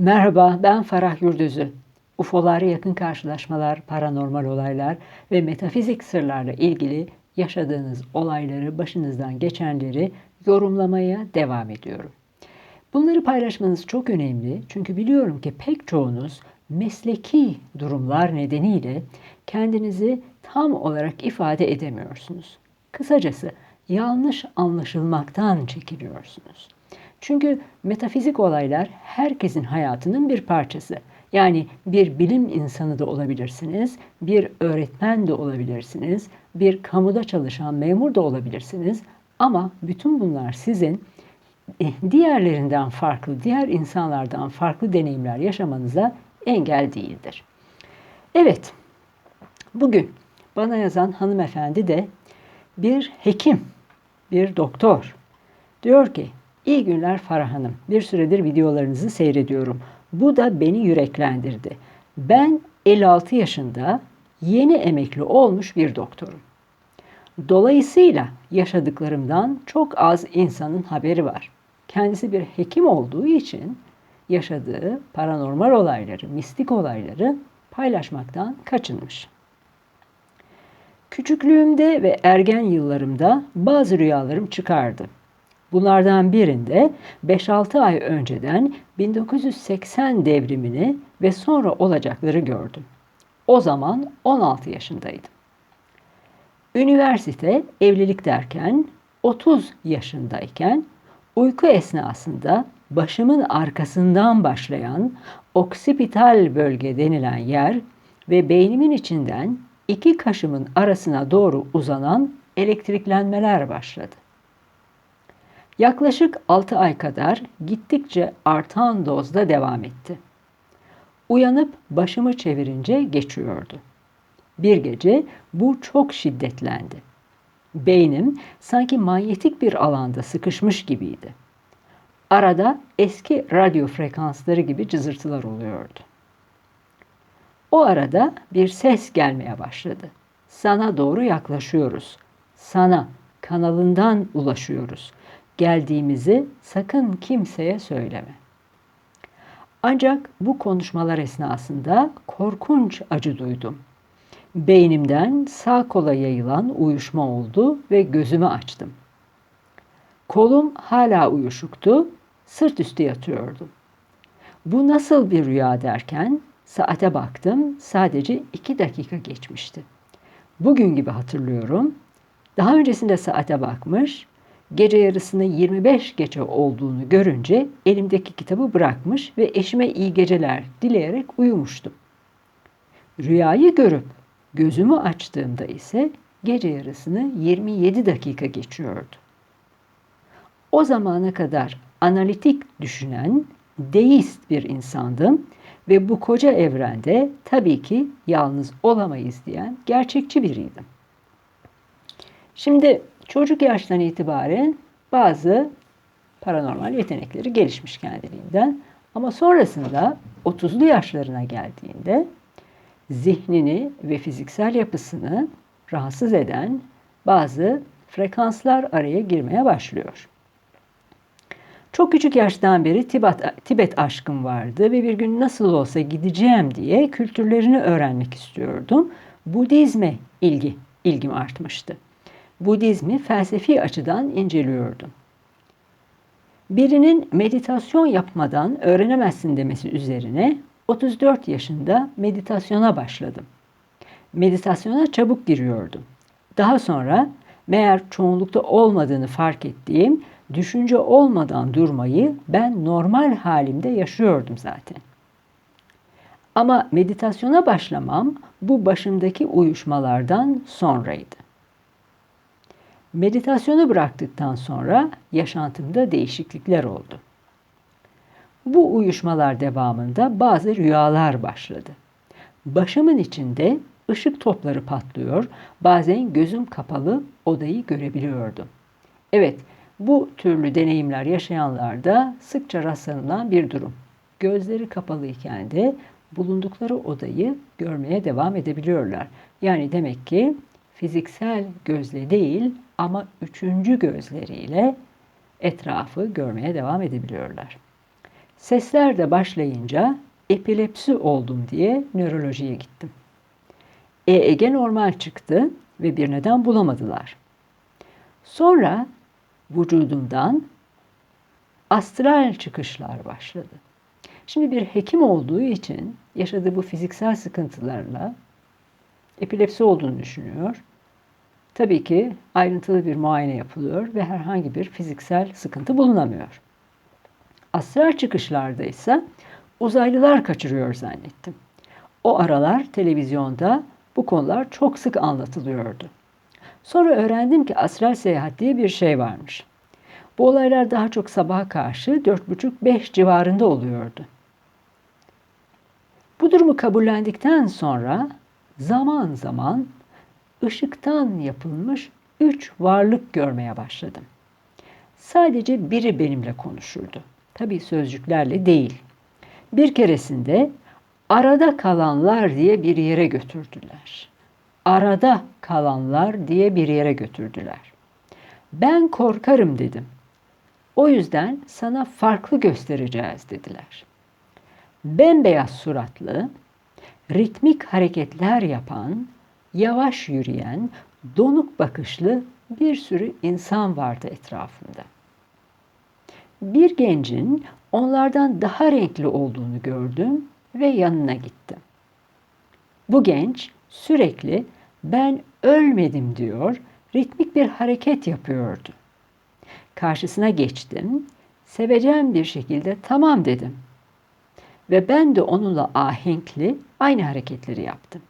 Merhaba, ben Farah Yurdözü. UFO'lar, yakın karşılaşmalar, paranormal olaylar ve metafizik sırlarla ilgili yaşadığınız olayları, başınızdan geçenleri yorumlamaya devam ediyorum. Bunları paylaşmanız çok önemli çünkü biliyorum ki pek çoğunuz mesleki durumlar nedeniyle kendinizi tam olarak ifade edemiyorsunuz. Kısacası yanlış anlaşılmaktan çekiliyorsunuz. Çünkü metafizik olaylar herkesin hayatının bir parçası. Yani bir bilim insanı da olabilirsiniz, bir öğretmen de olabilirsiniz, bir kamuda çalışan memur da olabilirsiniz. Ama bütün bunlar sizin eh, diğerlerinden farklı, diğer insanlardan farklı deneyimler yaşamanıza engel değildir. Evet, bugün bana yazan hanımefendi de bir hekim, bir doktor. Diyor ki İyi günler Farah Hanım. Bir süredir videolarınızı seyrediyorum. Bu da beni yüreklendirdi. Ben 56 yaşında yeni emekli olmuş bir doktorum. Dolayısıyla yaşadıklarımdan çok az insanın haberi var. Kendisi bir hekim olduğu için yaşadığı paranormal olayları, mistik olayları paylaşmaktan kaçınmış. Küçüklüğümde ve ergen yıllarımda bazı rüyalarım çıkardı. Bunlardan birinde 5-6 ay önceden 1980 devrimini ve sonra olacakları gördüm. O zaman 16 yaşındaydım. Üniversite, evlilik derken 30 yaşındayken uyku esnasında başımın arkasından başlayan oksipital bölge denilen yer ve beynimin içinden iki kaşımın arasına doğru uzanan elektriklenmeler başladı. Yaklaşık 6 ay kadar gittikçe artan dozda devam etti. Uyanıp başımı çevirince geçiyordu. Bir gece bu çok şiddetlendi. Beynim sanki manyetik bir alanda sıkışmış gibiydi. Arada eski radyo frekansları gibi cızırtılar oluyordu. O arada bir ses gelmeye başladı. Sana doğru yaklaşıyoruz. Sana kanalından ulaşıyoruz geldiğimizi sakın kimseye söyleme. Ancak bu konuşmalar esnasında korkunç acı duydum. Beynimden sağ kola yayılan uyuşma oldu ve gözümü açtım. Kolum hala uyuşuktu, sırt üstü yatıyordum. Bu nasıl bir rüya derken saate baktım, sadece iki dakika geçmişti. Bugün gibi hatırlıyorum. Daha öncesinde saate bakmış, gece yarısını 25 gece olduğunu görünce elimdeki kitabı bırakmış ve eşime iyi geceler dileyerek uyumuştum. Rüyayı görüp gözümü açtığımda ise gece yarısını 27 dakika geçiyordu. O zamana kadar analitik düşünen, deist bir insandım ve bu koca evrende tabii ki yalnız olamayız diyen gerçekçi biriydim. Şimdi Çocuk yaştan itibaren bazı paranormal yetenekleri gelişmiş kendiliğinden. Ama sonrasında 30'lu yaşlarına geldiğinde zihnini ve fiziksel yapısını rahatsız eden bazı frekanslar araya girmeye başlıyor. Çok küçük yaştan beri Tibet, Tibet aşkım vardı ve bir gün nasıl olsa gideceğim diye kültürlerini öğrenmek istiyordum. Budizme ilgi, ilgim artmıştı. Budizmi felsefi açıdan inceliyordum. Birinin meditasyon yapmadan öğrenemezsin demesi üzerine 34 yaşında meditasyona başladım. Meditasyona çabuk giriyordum. Daha sonra meğer çoğunlukta olmadığını fark ettiğim düşünce olmadan durmayı ben normal halimde yaşıyordum zaten. Ama meditasyona başlamam bu başımdaki uyuşmalardan sonraydı. Meditasyonu bıraktıktan sonra yaşantımda değişiklikler oldu. Bu uyuşmalar devamında bazı rüyalar başladı. Başımın içinde ışık topları patlıyor, bazen gözüm kapalı odayı görebiliyordum. Evet, bu türlü deneyimler yaşayanlarda sıkça rastlanılan bir durum. Gözleri kapalıyken de bulundukları odayı görmeye devam edebiliyorlar. Yani demek ki fiziksel gözle değil ama üçüncü gözleriyle etrafı görmeye devam edebiliyorlar. Sesler de başlayınca epilepsi oldum diye nörolojiye gittim. EEG normal çıktı ve bir neden bulamadılar. Sonra vücudumdan astral çıkışlar başladı. Şimdi bir hekim olduğu için yaşadığı bu fiziksel sıkıntılarla epilepsi olduğunu düşünüyor. Tabii ki ayrıntılı bir muayene yapılıyor ve herhangi bir fiziksel sıkıntı bulunamıyor. Astral çıkışlarda ise uzaylılar kaçırıyor zannettim. O aralar televizyonda bu konular çok sık anlatılıyordu. Sonra öğrendim ki astral seyahat diye bir şey varmış. Bu olaylar daha çok sabaha karşı 4.30-5 civarında oluyordu. Bu durumu kabullendikten sonra zaman zaman ışıktan yapılmış üç varlık görmeye başladım. Sadece biri benimle konuşurdu. Tabii sözcüklerle değil. Bir keresinde arada kalanlar diye bir yere götürdüler. Arada kalanlar diye bir yere götürdüler. Ben korkarım dedim. O yüzden sana farklı göstereceğiz dediler. Bembeyaz suratlı, ritmik hareketler yapan, yavaş yürüyen, donuk bakışlı bir sürü insan vardı etrafımda. Bir gencin onlardan daha renkli olduğunu gördüm ve yanına gittim. Bu genç sürekli ben ölmedim diyor, ritmik bir hareket yapıyordu. Karşısına geçtim, sevecen bir şekilde tamam dedim. Ve ben de onunla ahenkli aynı hareketleri yaptım.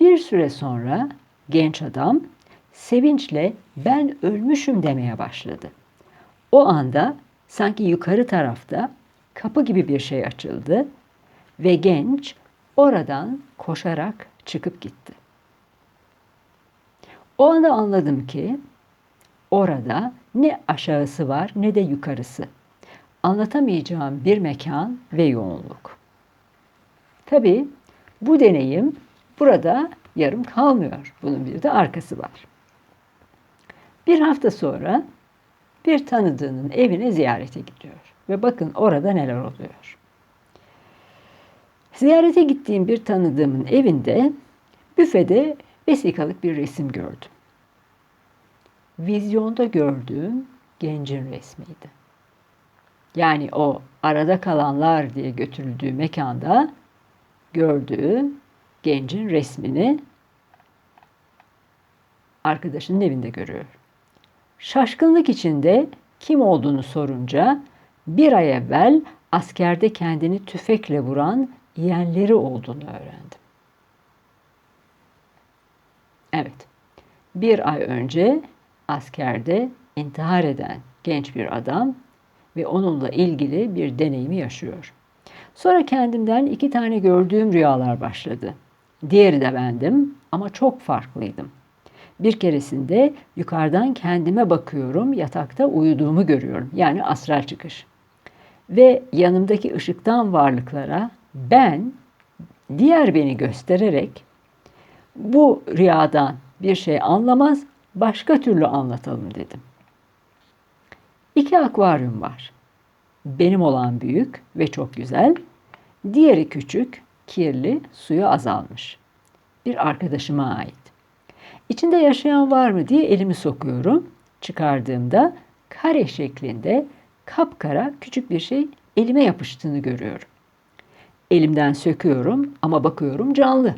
Bir süre sonra genç adam sevinçle ben ölmüşüm demeye başladı. O anda sanki yukarı tarafta kapı gibi bir şey açıldı ve genç oradan koşarak çıkıp gitti. O anda anladım ki orada ne aşağısı var ne de yukarısı. Anlatamayacağım bir mekan ve yoğunluk. Tabii bu deneyim burada yarım kalmıyor. Bunun bir de arkası var. Bir hafta sonra bir tanıdığının evine ziyarete gidiyor. Ve bakın orada neler oluyor. Ziyarete gittiğim bir tanıdığımın evinde büfede vesikalık bir resim gördüm. Vizyonda gördüğüm gencin resmiydi. Yani o arada kalanlar diye götürüldüğü mekanda gördüğü gencin resmini arkadaşının evinde görüyor. Şaşkınlık içinde kim olduğunu sorunca bir ay evvel askerde kendini tüfekle vuran yeğenleri olduğunu öğrendim. Evet, bir ay önce askerde intihar eden genç bir adam ve onunla ilgili bir deneyimi yaşıyor. Sonra kendimden iki tane gördüğüm rüyalar başladı. Diğeri de bendim ama çok farklıydım. Bir keresinde yukarıdan kendime bakıyorum, yatakta uyuduğumu görüyorum. Yani astral çıkış. Ve yanımdaki ışıktan varlıklara ben diğer beni göstererek bu rüyadan bir şey anlamaz, başka türlü anlatalım dedim. İki akvaryum var. Benim olan büyük ve çok güzel. Diğeri küçük, kirli, suyu azalmış. Bir arkadaşıma ait. İçinde yaşayan var mı diye elimi sokuyorum. Çıkardığımda kare şeklinde kapkara küçük bir şey elime yapıştığını görüyorum. Elimden söküyorum ama bakıyorum canlı.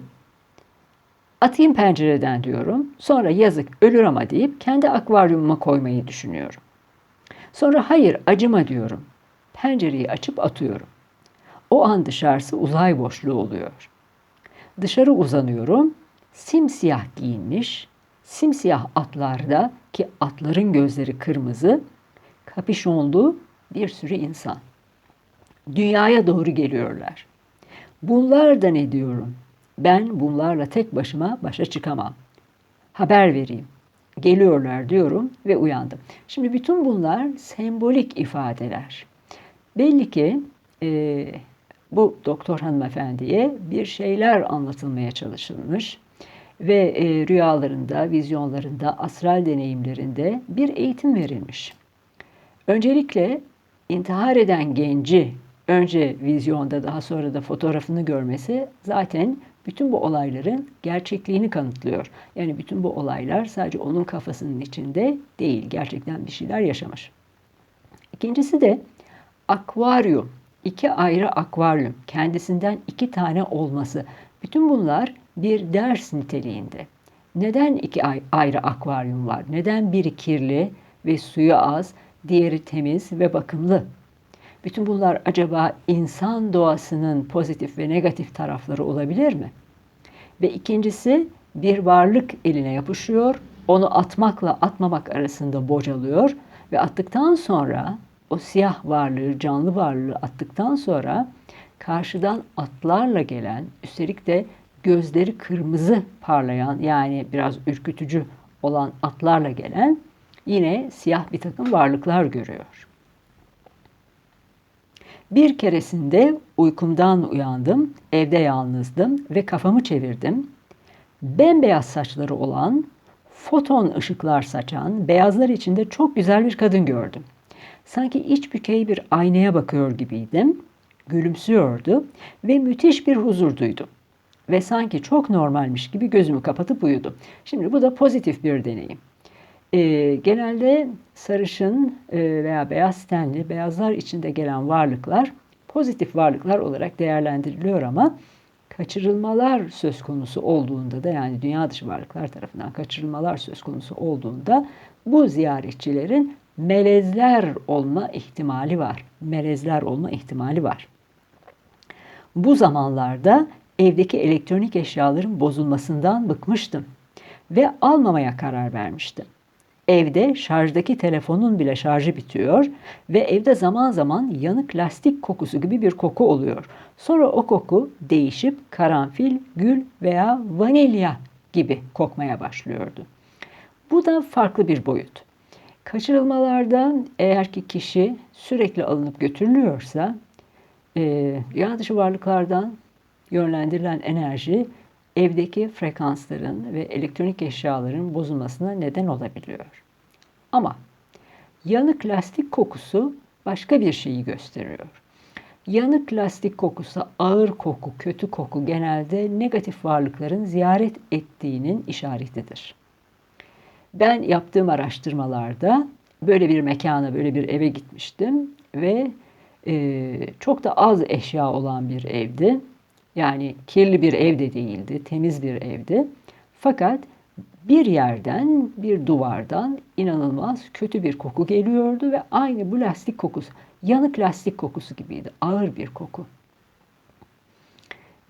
Atayım pencereden diyorum. Sonra yazık ölür ama deyip kendi akvaryumuma koymayı düşünüyorum. Sonra hayır acıma diyorum. Pencereyi açıp atıyorum. O an dışarısı uzay boşluğu oluyor. Dışarı uzanıyorum. Simsiyah giyinmiş, simsiyah atlarda ki atların gözleri kırmızı, kapişonlu bir sürü insan. Dünyaya doğru geliyorlar. Bunlar da ne diyorum? Ben bunlarla tek başıma başa çıkamam. Haber vereyim. Geliyorlar diyorum ve uyandım. Şimdi bütün bunlar sembolik ifadeler. Belli ki e, bu doktor hanımefendiye bir şeyler anlatılmaya çalışılmış ve e, rüyalarında, vizyonlarında, astral deneyimlerinde bir eğitim verilmiş. Öncelikle intihar eden genci önce vizyonda daha sonra da fotoğrafını görmesi zaten bütün bu olayların gerçekliğini kanıtlıyor. Yani bütün bu olaylar sadece onun kafasının içinde değil. Gerçekten bir şeyler yaşamış. İkincisi de akvaryum. İki ayrı akvaryum. Kendisinden iki tane olması. Bütün bunlar bir ders niteliğinde. Neden iki ayrı akvaryum var? Neden biri kirli ve suyu az, diğeri temiz ve bakımlı? Bütün bunlar acaba insan doğasının pozitif ve negatif tarafları olabilir mi? Ve ikincisi bir varlık eline yapışıyor, onu atmakla atmamak arasında bocalıyor ve attıktan sonra o siyah varlığı, canlı varlığı attıktan sonra karşıdan atlarla gelen, üstelik de gözleri kırmızı parlayan yani biraz ürkütücü olan atlarla gelen yine siyah bir takım varlıklar görüyor. Bir keresinde uykumdan uyandım, evde yalnızdım ve kafamı çevirdim. Bembeyaz saçları olan, foton ışıklar saçan, beyazlar içinde çok güzel bir kadın gördüm. Sanki iç bükey bir aynaya bakıyor gibiydim. Gülümsüyordu ve müthiş bir huzur duydum. Ve sanki çok normalmiş gibi gözümü kapatıp uyudum. Şimdi bu da pozitif bir deneyim. E, genelde sarışın e, veya beyaz tenli, beyazlar içinde gelen varlıklar pozitif varlıklar olarak değerlendiriliyor ama kaçırılmalar söz konusu olduğunda da yani dünya dışı varlıklar tarafından kaçırılmalar söz konusu olduğunda bu ziyaretçilerin melezler olma ihtimali var. Melezler olma ihtimali var. Bu zamanlarda evdeki elektronik eşyaların bozulmasından bıkmıştım ve almamaya karar vermiştim. Evde şarjdaki telefonun bile şarjı bitiyor ve evde zaman zaman yanık lastik kokusu gibi bir koku oluyor. Sonra o koku değişip karanfil, gül veya vanilya gibi kokmaya başlıyordu. Bu da farklı bir boyut. Kaçırılmalarda eğer ki kişi sürekli alınıp götürülüyorsa e, dünya dışı varlıklardan yönlendirilen enerji evdeki frekansların ve elektronik eşyaların bozulmasına neden olabiliyor. Ama yanık lastik kokusu başka bir şeyi gösteriyor. Yanık lastik kokusu, ağır koku, kötü koku genelde negatif varlıkların ziyaret ettiğinin işaretidir. Ben yaptığım araştırmalarda böyle bir mekana, böyle bir eve gitmiştim ve e, çok da az eşya olan bir evdi. Yani kirli bir ev de değildi, temiz bir evdi. Fakat bir yerden, bir duvardan inanılmaz kötü bir koku geliyordu ve aynı bu lastik kokusu, yanık lastik kokusu gibiydi. Ağır bir koku.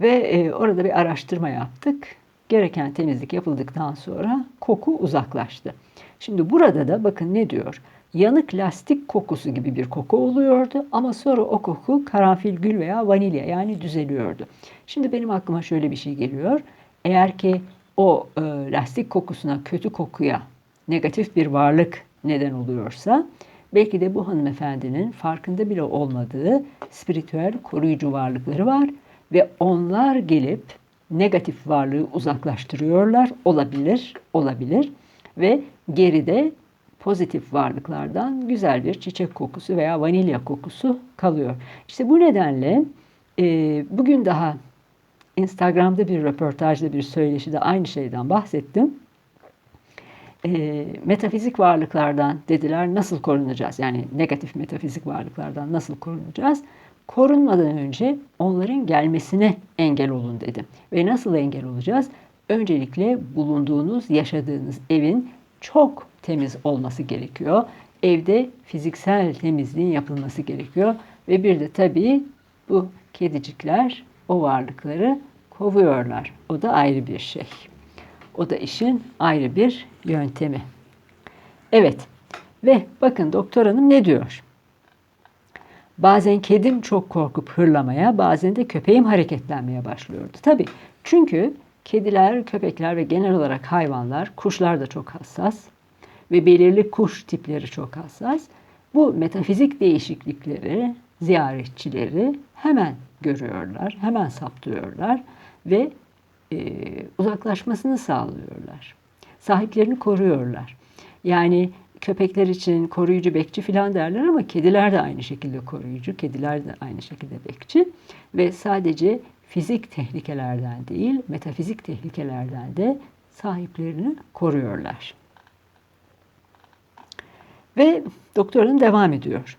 Ve e, orada bir araştırma yaptık. Gereken temizlik yapıldıktan sonra koku uzaklaştı. Şimdi burada da bakın ne diyor? yanık lastik kokusu gibi bir koku oluyordu ama sonra o koku karanfil gül veya vanilya yani düzeliyordu. Şimdi benim aklıma şöyle bir şey geliyor. Eğer ki o e, lastik kokusuna, kötü kokuya negatif bir varlık neden oluyorsa belki de bu hanımefendinin farkında bile olmadığı spiritüel koruyucu varlıkları var ve onlar gelip negatif varlığı uzaklaştırıyorlar. Olabilir, olabilir ve geride pozitif varlıklardan güzel bir çiçek kokusu veya vanilya kokusu kalıyor. İşte bu nedenle e, bugün daha Instagram'da bir röportajda bir söyleşide aynı şeyden bahsettim. E, metafizik varlıklardan dediler nasıl korunacağız? Yani negatif metafizik varlıklardan nasıl korunacağız? Korunmadan önce onların gelmesine engel olun dedim. Ve nasıl engel olacağız? Öncelikle bulunduğunuz, yaşadığınız evin çok temiz olması gerekiyor. Evde fiziksel temizliğin yapılması gerekiyor. Ve bir de tabii bu kedicikler o varlıkları kovuyorlar. O da ayrı bir şey. O da işin ayrı bir yöntemi. Evet ve bakın doktor hanım ne diyor? Bazen kedim çok korkup hırlamaya, bazen de köpeğim hareketlenmeye başlıyordu. Tabii çünkü kediler, köpekler ve genel olarak hayvanlar, kuşlar da çok hassas ve belirli kuş tipleri çok hassas. Bu metafizik değişiklikleri ziyaretçileri hemen görüyorlar, hemen saptıyorlar ve e, uzaklaşmasını sağlıyorlar. Sahiplerini koruyorlar. Yani köpekler için koruyucu bekçi falan derler ama kediler de aynı şekilde koruyucu, kediler de aynı şekilde bekçi ve sadece fizik tehlikelerden değil, metafizik tehlikelerden de sahiplerini koruyorlar. Ve doktorun devam ediyor.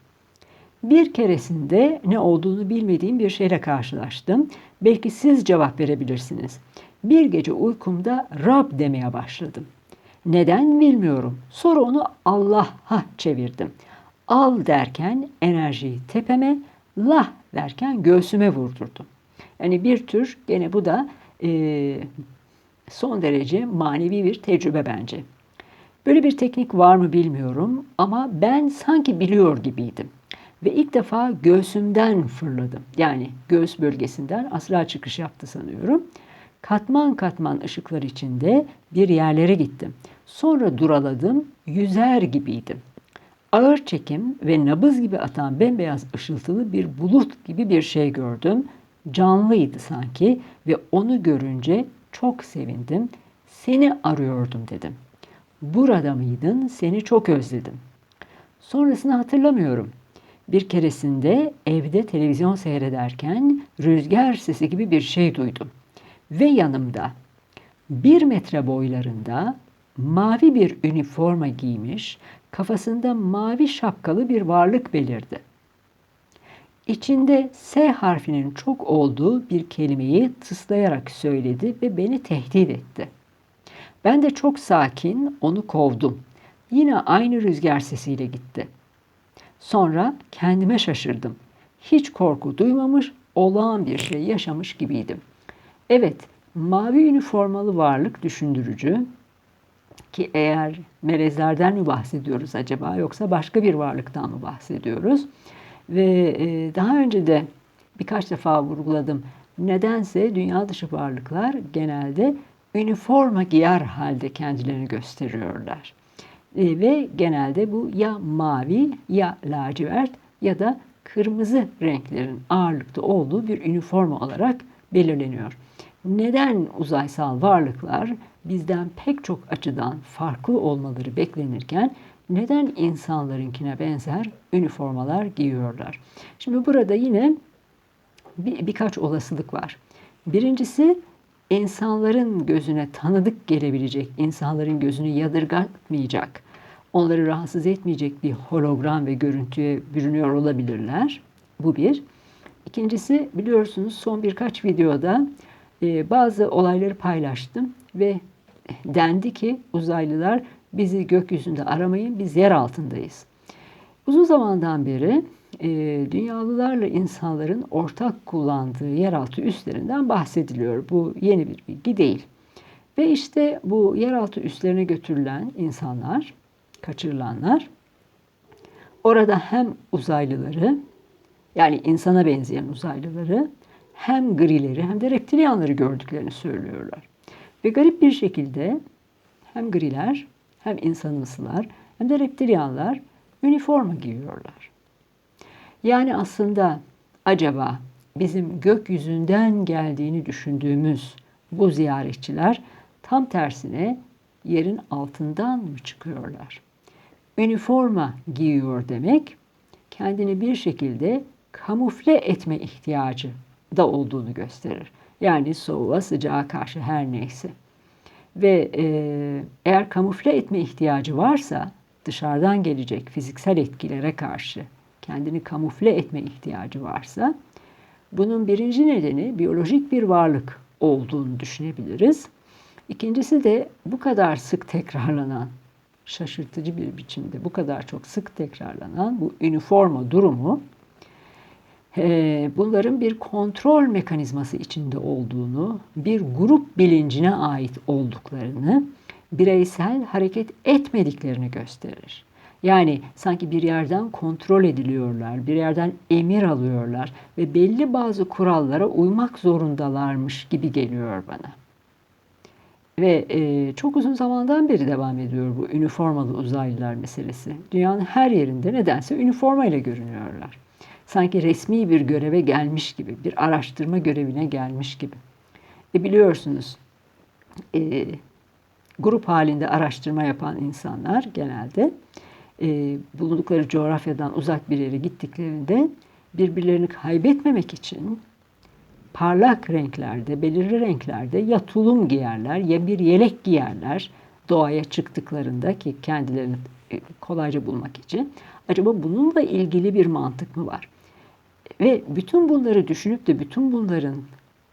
Bir keresinde ne olduğunu bilmediğim bir şeyle karşılaştım. Belki siz cevap verebilirsiniz. Bir gece uykumda Rab demeye başladım. Neden bilmiyorum. Sonra onu Allah'a çevirdim. Al derken enerjiyi tepeme, lah derken göğsüme vurdurdum. Yani bir tür gene bu da e, son derece manevi bir tecrübe bence. Böyle bir teknik var mı bilmiyorum ama ben sanki biliyor gibiydim. Ve ilk defa göğsümden fırladım. Yani göğüs bölgesinden asla çıkış yaptı sanıyorum. Katman katman ışıklar içinde bir yerlere gittim. Sonra duraladım, yüzer gibiydim. Ağır çekim ve nabız gibi atan bembeyaz ışıltılı bir bulut gibi bir şey gördüm. Canlıydı sanki ve onu görünce çok sevindim. Seni arıyordum dedim. Burada mıydın? Seni çok özledim. Sonrasını hatırlamıyorum. Bir keresinde evde televizyon seyrederken rüzgar sesi gibi bir şey duydum. Ve yanımda bir metre boylarında mavi bir üniforma giymiş, kafasında mavi şapkalı bir varlık belirdi. İçinde S harfinin çok olduğu bir kelimeyi tıslayarak söyledi ve beni tehdit etti. Ben de çok sakin onu kovdum. Yine aynı rüzgar sesiyle gitti. Sonra kendime şaşırdım. Hiç korku duymamış, olağan bir şey yaşamış gibiydim. Evet, mavi üniformalı varlık düşündürücü ki eğer melezlerden mi bahsediyoruz acaba yoksa başka bir varlıktan mı bahsediyoruz? Ve e, daha önce de birkaç defa vurguladım. Nedense dünya dışı varlıklar genelde üniforma giyer halde kendilerini gösteriyorlar. E, ve genelde bu ya mavi ya lacivert ya da kırmızı renklerin ağırlıkta olduğu bir üniforma olarak belirleniyor. Neden uzaysal varlıklar bizden pek çok açıdan farklı olmaları beklenirken neden insanlarınkine benzer üniformalar giyiyorlar? Şimdi burada yine bir, birkaç olasılık var. Birincisi insanların gözüne tanıdık gelebilecek, insanların gözünü yadırgatmayacak, onları rahatsız etmeyecek bir hologram ve görüntüye bürünüyor olabilirler. Bu bir. İkincisi biliyorsunuz son birkaç videoda e, bazı olayları paylaştım ve dendi ki uzaylılar bizi gökyüzünde aramayın biz yer altındayız. Uzun zamandan beri e, dünyalılarla insanların ortak kullandığı yeraltı üslerinden bahsediliyor. Bu yeni bir bilgi değil. Ve işte bu yeraltı üslerine götürülen insanlar, kaçırılanlar orada hem uzaylıları yani insana benzeyen uzaylıları hem grileri hem de reptilyanları gördüklerini söylüyorlar. Ve garip bir şekilde hem griler hem insanımsılar hem de reptilyanlar üniforma giyiyorlar. Yani aslında acaba bizim gökyüzünden geldiğini düşündüğümüz bu ziyaretçiler tam tersine yerin altından mı çıkıyorlar? Üniforma giyiyor demek kendini bir şekilde kamufle etme ihtiyacı da olduğunu gösterir. Yani soğuğa sıcağa karşı her neyse. Ve e, eğer kamufle etme ihtiyacı varsa dışarıdan gelecek fiziksel etkilere karşı kendini kamufle etme ihtiyacı varsa bunun birinci nedeni biyolojik bir varlık olduğunu düşünebiliriz. İkincisi de bu kadar sık tekrarlanan, şaşırtıcı bir biçimde bu kadar çok sık tekrarlanan bu üniforma durumu bunların bir kontrol mekanizması içinde olduğunu, bir grup bilincine ait olduklarını, bireysel hareket etmediklerini gösterir. Yani sanki bir yerden kontrol ediliyorlar, bir yerden emir alıyorlar ve belli bazı kurallara uymak zorundalarmış gibi geliyor bana. Ve e, çok uzun zamandan beri devam ediyor bu üniformalı uzaylılar meselesi. Dünyanın her yerinde nedense üniformayla görünüyorlar sanki resmi bir göreve gelmiş gibi, bir araştırma görevine gelmiş gibi. E biliyorsunuz e, grup halinde araştırma yapan insanlar genelde e, bulundukları coğrafyadan uzak bir yere gittiklerinde birbirlerini kaybetmemek için parlak renklerde, belirli renklerde ya tulum giyerler ya bir yelek giyerler doğaya çıktıklarında ki kendilerini e, kolayca bulmak için. Acaba bununla ilgili bir mantık mı var? Ve bütün bunları düşünüp de bütün bunların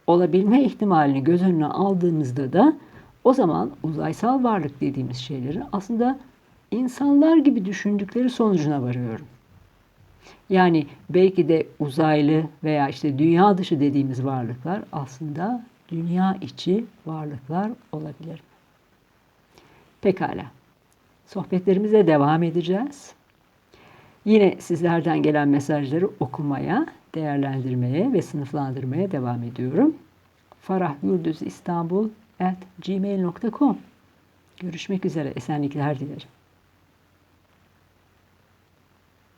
olabilme ihtimalini göz önüne aldığımızda da o zaman uzaysal varlık dediğimiz şeyleri aslında insanlar gibi düşündükleri sonucuna varıyorum. Yani belki de uzaylı veya işte dünya dışı dediğimiz varlıklar aslında dünya içi varlıklar olabilir. Pekala. Sohbetlerimize devam edeceğiz. Yine sizlerden gelen mesajları okumaya, değerlendirmeye ve sınıflandırmaya devam ediyorum. Farah Gürdüz İstanbul at gmail.com Görüşmek üzere. Esenlikler dilerim.